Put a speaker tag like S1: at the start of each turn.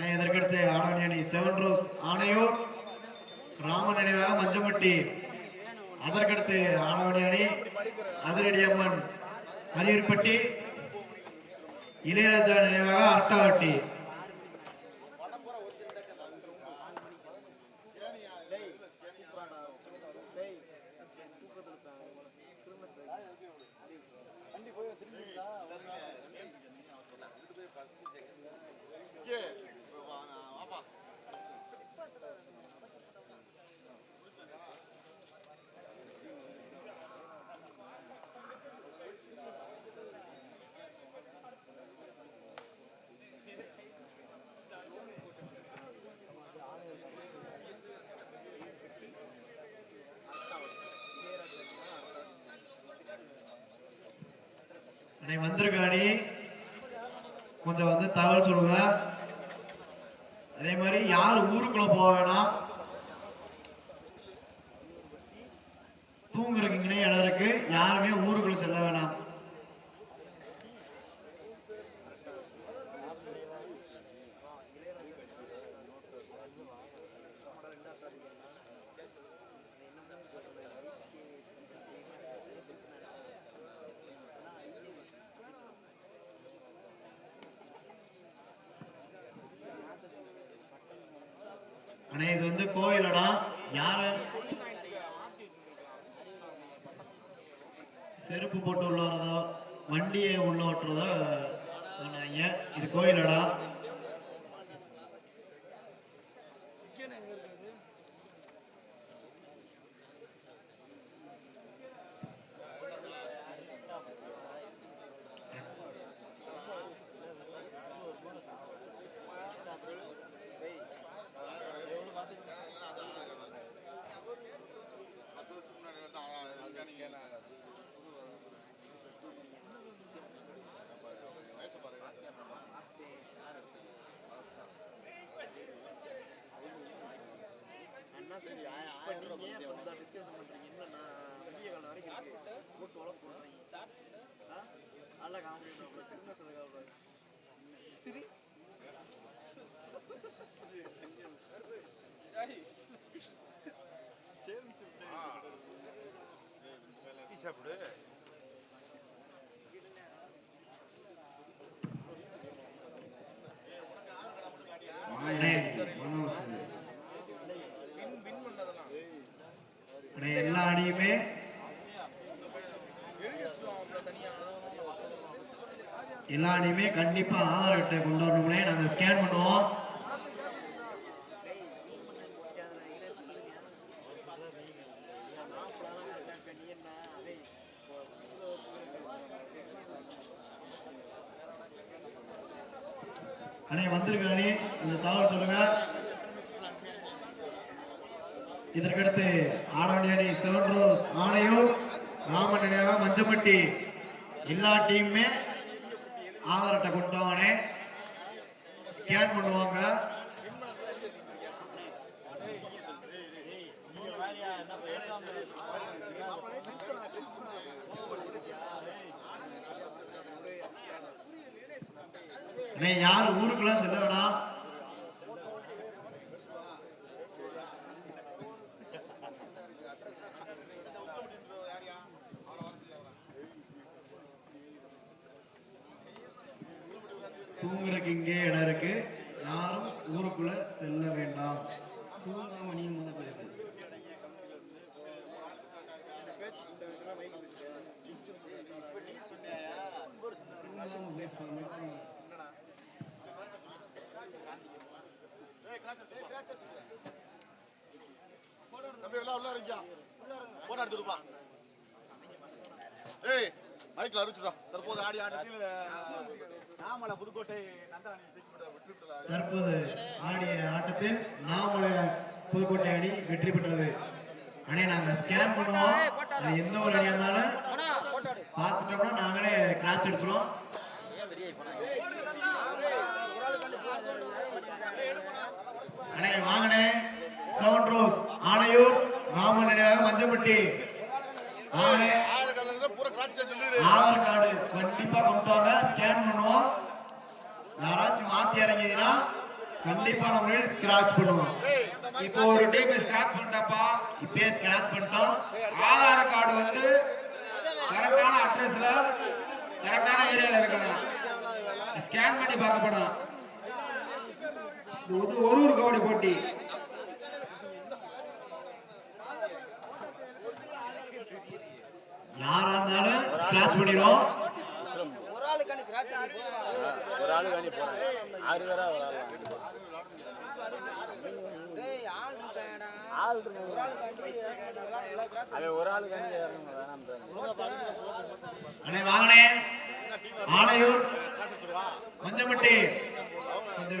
S1: அணை இதற்கடுத்து ஆடவணி அணி செவன் ரோஸ் ஆணையூர் ராமன் நினைவாக மஞ்சமட்டி. அதற்கடுத்து ஆடவணி அணி அதிரடி அம்மன் அரியர்பட்டி இளையராஜா நினைவாக அர்த்தாவட்டி. நீ மந்திருக்காணி கொஞ்சம் வந்து தகவல் சொல்லுங்க. அதே மாதிரி யார் ஊருக்குள்ள போக வேணாம். தூங்குறதுக்கு இடம் இருக்கு. யாருமே ஊருக்குள்ள செல்ல வேணாம். ஆனா இது வந்து கோயில் இடம் யாரு? செருப்பு போட்டு உள்ள வர்றதோ வண்டியை உள்ள ஓட்டுறதோ இது கோயில் இடம் சாப்பிடு எல்லா அணியுமே எல்லா அணியுமே கண்டிப்பா ஆதார் அட்டை கொண்டு வரணும்னே நாங்க ஸ்கேன் பண்ணுவோம். அண்ணே வந்திருக்க இந்த தகவல் சொல்லுங்க. இதற்கடுத்து ஆடவணி அணி செவன் ரோஸ் ஆணையூர் ராமன் மஞ்சப்பட்டி எல்லா டீமுமே ஆதார் அட்டை கொண்டவனே ஸ்கேன் பண்ணுவாங்க. அண்ணே யார் ஊருக்குலாம் செல்ல வேணாம் தூங்குறதுக்கு இங்கே இடம் இருக்கு. யாரும் ஊருக்குள்ள செல்ல வேண்டாம். தூங்காம நீ முதல் போயிரு.
S2: தம்பி எல்லாம் உள்ள இருக்கியா போட்டோ எடுத்துருப்பா ஏய் மைக்ல அறிவிச்சுடா தற்போது ஆடி ஆட்டத்தில் நாமல புதுக்கோட்டை நந்தாணி
S1: தற்போது ஆடிய ஆட்டத்தில் நாமலை புதுக்கோட்டை அணி வெற்றி பெற்றது. அணை நாங்க ஸ்கேன் பண்ணுவோம். எந்த ஒரு அணியா இருந்தாலும் பார்த்துட்டோம்னா நாங்களே கிராச் அடிச்சிருவோம் அண்ணே வாங்கண்ணே செவன் ரோஸ் ஆணையூர் ராமன் நினைவாக மஞ்சப்பட்டி வாங்கண்ணே
S2: ஆயிரம் காலத்துல பூரா கிராட்சியா சொல்லிடு
S1: ஆதார் கார்டு கண்டிப்பா கொண்டு வாங்க ஸ்கேன் பண்ணுவோம் மாத்தி இறங்கிதுன்னா ஸ்கிராச் பண்ணுவோம்.
S3: இப்போ ஒரு டீம் ஸ்டார்ட் பண்ணிட்டாப்பா
S1: இப்பயே ஸ்கிராச் பண்ணிட்டோம்.
S3: ஆதார் கார்டு வந்து கரெக்டான அட்ரஸ்ல கரெக்டான ஏரியால இருக்கணும். ஸ்கேன் பண்ணி பார்க்கப்படும் இது வந்து ஒரு ஒரு கபடி போட்டி.
S1: யாரா இருந்தாலும் ஸ்கிராச் பண்ணிடுவோம்.
S4: ஒரு
S5: ஆளு காணி போறாங்க ஆறு பேரா ஒரு ஆளு
S4: டேய் ஆள்
S5: ஆள்
S4: ஒரு
S5: ஆளு
S1: ஆலையூர் மஞ்சம்பட்டி கொஞ்சம்